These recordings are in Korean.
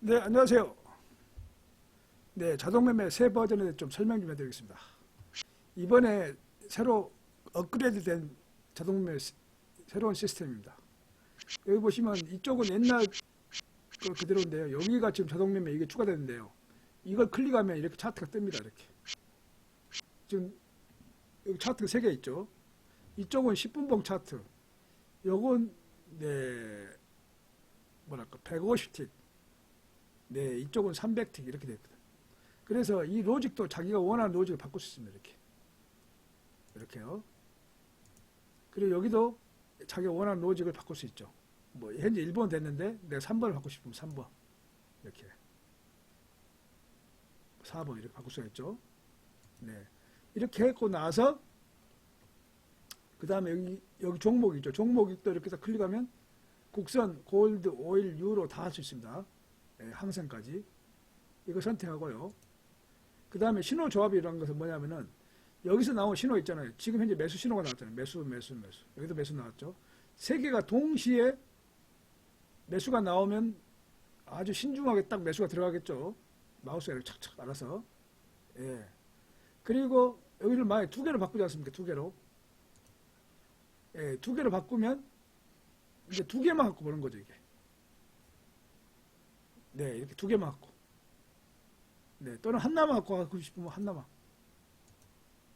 네, 안녕하세요. 네, 자동매매 새 버전에 좀 설명 좀 해드리겠습니다. 이번에 새로 업그레이드 된 자동매매 시- 새로운 시스템입니다. 여기 보시면 이쪽은 옛날 거 그대로인데요. 여기가 지금 자동매매 이게 추가됐는데요. 이걸 클릭하면 이렇게 차트가 뜹니다. 이렇게. 지금 여기 차트가 세개 있죠. 이쪽은 10분봉 차트. 요건 네 뭐랄까 150틱. 네, 이쪽은 300틱 이렇게 됐거든. 그래서 이 로직도 자기가 원하는 로직을 바꿀 수 있습니다. 이렇게. 이렇게요. 그리고 여기도 자기가 원하는 로직을 바꿀 수 있죠. 뭐 현재 1번 됐는데 내가 3번을 바꾸고 싶으면 3번. 이렇게. 4번 이렇게 바꿀 수가 있죠. 네. 이렇게 했고 나서 그 다음에 여기, 여기 종목 있죠. 종목이 또 이렇게 해서 클릭하면 국선, 골드, 오일, 유로 다 할 수 있습니다. 예, 항생까지 이거 선택하고요. 그 다음에 신호 조합이라는 것은 뭐냐면은 여기서 나온 신호 있잖아요. 지금 현재 매수 신호가 나왔잖아요. 매수, 매수, 매수. 여기도 매수 나왔죠. 세 개가 동시에 매수가 나오면 아주 신중하게 딱 매수가 들어가겠죠. 이렇게 착착 알아서. 예. 그리고 여기를 만약에 두 개로 바꾸지 않습니까? 두 개로. 예, 두 개로 바꾸면 이제 두 개만 갖고 보는 거죠, 이게. 네, 이렇게 두 개만 갖고. 네, 또는 하나만 갖고 가고 싶으면 하나만.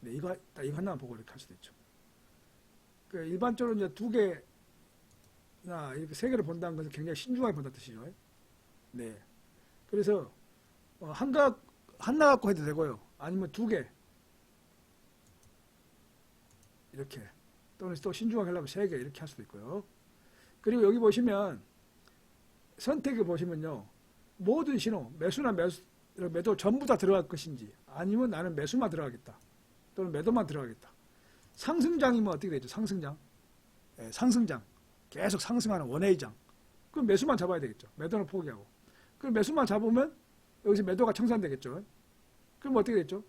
네, 이거, 딱 이거 하나만 보고 이렇게 할 수도 있죠. 그 일반적으로 이제 두 개나 이렇게 세 개를 본다는 것은 굉장히 신중하게 본다는 뜻이죠. 네. 그래서, 어, 한가, 하나 갖고 해도 되고요. 아니면 두 개. 이렇게. 또는 또 신중하게 하려면 세 개 이렇게 할 수도 있고요. 그리고 여기 보시면 선택을 보시면요. 모든 신호, 매수나 매수, 매도 전부 다 들어갈 것인지 아니면 나는 매수만 들어가겠다. 또는 매도만 들어가겠다. 상승장이면 어떻게 되죠? 상승장. 예, 상승장. 계속 상승하는 원웨이장. 그럼 매수만 잡아야 되겠죠. 매도는 포기하고. 그럼 매수만 잡으면 여기서 매도가 청산되겠죠. 그럼 어떻게 됐죠?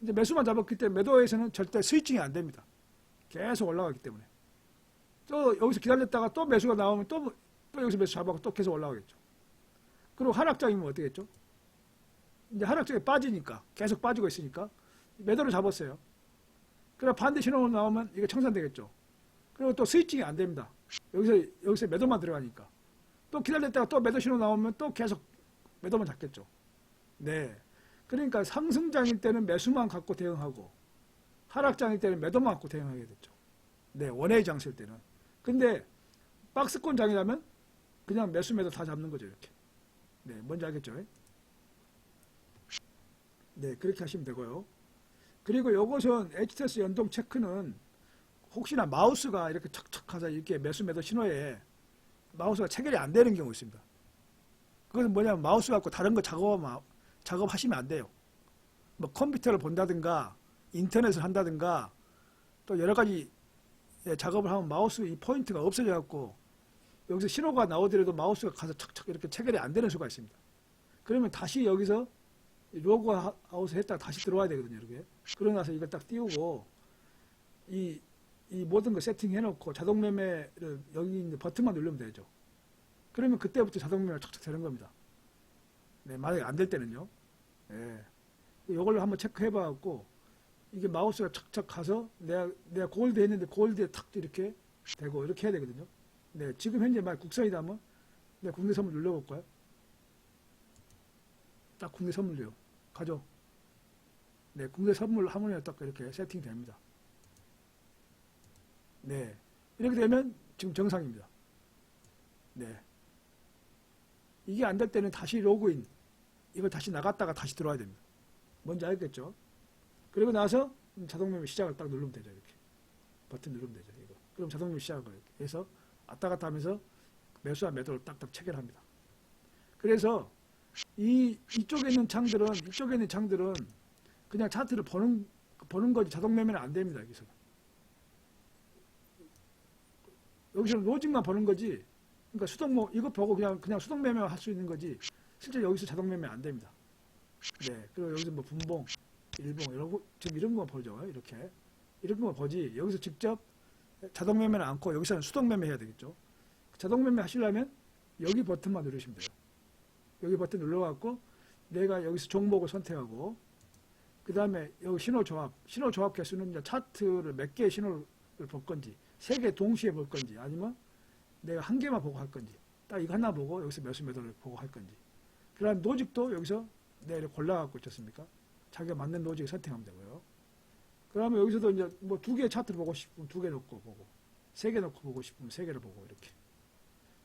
이제 매수만 잡았기 때문에 매도에서는 절대 스위칭이 안 됩니다. 계속 올라가기 때문에. 또 여기서 기다렸다가 또 매수가 나오면 또, 또 여기서 매수 잡아고 또 계속 올라가겠죠. 그리고 하락장이면 어떻게 했죠? 이제 하락장에 빠지니까 계속 빠지고 있으니까 매도를 잡았어요. 그럼 반대 신호가 나오면 이게 청산되겠죠. 그리고 또 스위칭이 안 됩니다. 여기서 여기서 매도만 들어가니까 또 기다렸다가 또 매도 신호 나오면 또 계속 매도만 잡겠죠. 네. 그러니까 상승장일 때는 매수만 갖고 대응하고 하락장일 때는 매도만 갖고 대응하게 됐죠. 네, 원의 장세일 때는. 근데 박스권 장이라면 그냥 매수 매도 다 잡는 거죠, 이렇게. 네, 뭔지 알겠죠? 네, 그렇게 하시면 되고요. 그리고 요것은 HTS 연동 체크는 혹시나 마우스가 이렇게 척척하자 이렇게 매수 매도 신호에 마우스가 체결이 안 되는 경우 있습니다. 그것은 뭐냐면 마우스 갖고 다른 거 작업, 작업하시면 안 돼요. 뭐 컴퓨터를 본다든가 인터넷을 한다든가 또 여러 가지 예, 작업을 하면 마우스 이 포인트가 없어져 갖고 여기서 신호가 나오더라도 마우스가 가서 척척 이렇게 체결이 안 되는 수가 있습니다. 그러면 다시 여기서 로고 아웃 했다가 다시 들어와야 되거든요, 이렇게. 그러고 나서 이걸 딱 띄우고 이, 이 모든 거 세팅해 놓고 자동 매매를 여기 있는 버튼만 누르면 되죠. 그러면 그때부터 자동 매매가 척척 되는 겁니다. 네, 만약에 안 될 때는요. 예. 이걸로 한번 체크해 봐 갖고 이게 마우스가 척척 가서 내가 내가 골드 했는데 골드에 탁 이렇게 되고 이렇게 해야 되거든요. 네, 지금 현재 말 국산이다 하면 내가 국내 선물 눌러볼까요? 딱 국내 선물이요. 가죠. 네, 국내 선물 하모니가 딱 이렇게 세팅이 됩니다. 네, 이렇게 되면 지금 정상입니다. 네, 이게 안 될 때는 다시 로그인, 이걸 다시 나갔다가 다시 들어와야 됩니다. 뭔지 알겠죠? 그리고 나서 자동 매매 시작을 딱 누르면 되죠. 이렇게 버튼 누르면 되죠. 이거. 그럼 자동 매매 시작을 이렇게 해서 왔다 갔다 하면서 매수와 매도를 딱딱 체결합니다. 그래서 이 이쪽에 있는 창들은 이쪽에 있는 창들은 그냥 차트를 보는 보는 거지 자동 매매는 안 됩니다. 여기서 여기서는 로직만 보는 거지. 그러니까 수동모 이거 보고 그냥 그냥 수동 매매만 할수 있는 거지. 실제 여기서 자동 매매 안 됩니다. 네. 그리고 여기서 뭐 분봉, 일봉 이런 거 지금 이런 거만 보죠. 이렇게 이런 거만 보지. 여기서 직접 자동 매매는 않고 여기서는 수동 매매 해야 되겠죠. 자동 매매 하시려면 여기 버튼만 누르시면 돼요. 여기 버튼 눌러갖고 내가 여기서 종목을 선택하고 그 다음에 여기 신호 조합 신호 조합 개수는 이제 차트를 몇 개의 신호를 볼 건지 세 개 동시에 볼 건지 아니면 내가 한 개만 보고 할 건지 딱 이거 하나 보고 여기서 매수 매도를 보고 할 건지 그 다음 노직도 여기서 내가 골라갖고 있지 않습니까? 자기가 맞는 노직을 선택하면 되고요. 그러면 여기서도 이제 뭐 두개 차트를 보고 싶으면 두 개 놓고 보고 세 개 놓고 보고 싶으면 세 개를 보고 이렇게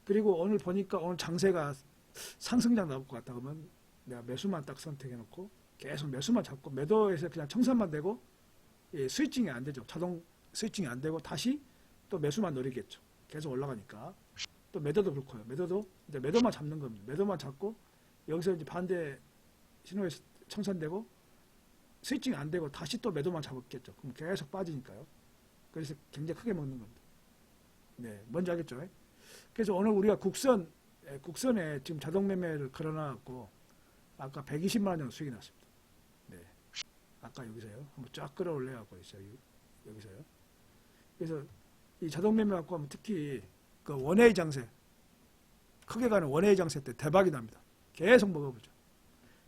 그리고 오늘 보니까 오늘 장세가 상승장 나올 것 같다 그러면 내가 매수만 딱 선택해 놓고 계속 매수만 잡고 매도에서 그냥 청산만 되고 예, 스위칭이 안 되죠. 자동 스위칭이 안 되고 다시 또 매수만 노리겠죠. 계속 올라가니까 또 매도도 그렇고요. 매도도 이제 매도만 잡는 겁니다. 매도만 잡고 여기서 이제 반대 신호에 청산되고 스위칭이 안 되고 다시 또 매도만 잡았겠죠. 그럼 계속 빠지니까요. 그래서 굉장히 크게 먹는 겁니다. 네, 뭔지 알겠죠? 그래서 오늘 우리가 국선 예, 국선에 지금 자동 매매를 걸어놔갖고 아까 120만 원 정도 수익이 났습니다. 네, 아까 여기서요. 한번 쫙 끌어올려갖고 있어요. 여- 여기서요. 그래서 이 자동 매매 갖고 하면 특히 그 원웨이 장세 크게 가는 원웨이 장세 때 대박이 납니다. 계속 먹어보죠.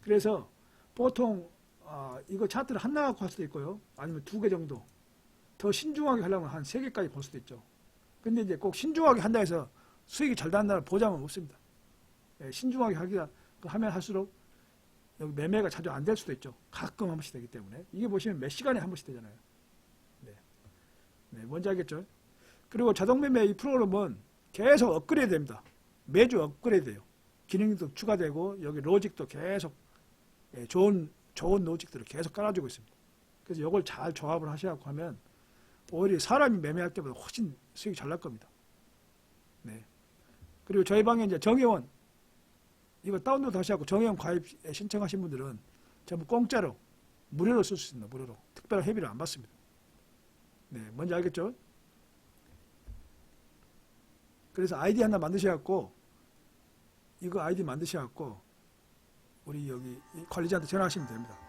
그래서 보통 아, 이거 차트를 하나 갖고 할 수도 있고요. 아니면 두 개 정도. 더 신중하게 하려면 한 세 개까지 볼 수도 있죠. 근데 이제 꼭 신중하게 한다 해서 수익이 잘 난다는 보장은 없습니다. 예, 신중하게 하기가 하면 할수록 여기 매매가 자주 안 될 수도 있죠. 가끔 한 번씩 되기 때문에. 이게 보시면 몇 시간에 한 번씩 되잖아요. 네. 네, 뭔지 알겠죠? 그리고 자동 매매 이 프로그램은 계속 업그레이드 됩니다. 매주 업그레이드 돼요. 기능도 추가되고 여기 로직도 계속 예, 좋은 좋은 로직들을 계속 깔아주고 있습니다. 그래서 이걸 잘 조합을 하셔갖고 하면 오히려 사람이 매매할 때보다 훨씬 수익이 잘 날 겁니다. 네. 그리고 저희 방에 이제 정회원 이거 다운로드 하셔갖고 정회원 가입 신청하신 분들은 전부 공짜로 무료로 쓸 수 있습니다. 무료로 특별한 회비를 안 받습니다. 네, 뭔지 알겠죠? 그래서 아이디 하나 만드셔갖고 이거 아이디 만드셔갖고 우리 여기 이 관리자한테 전화하시면 됩니다.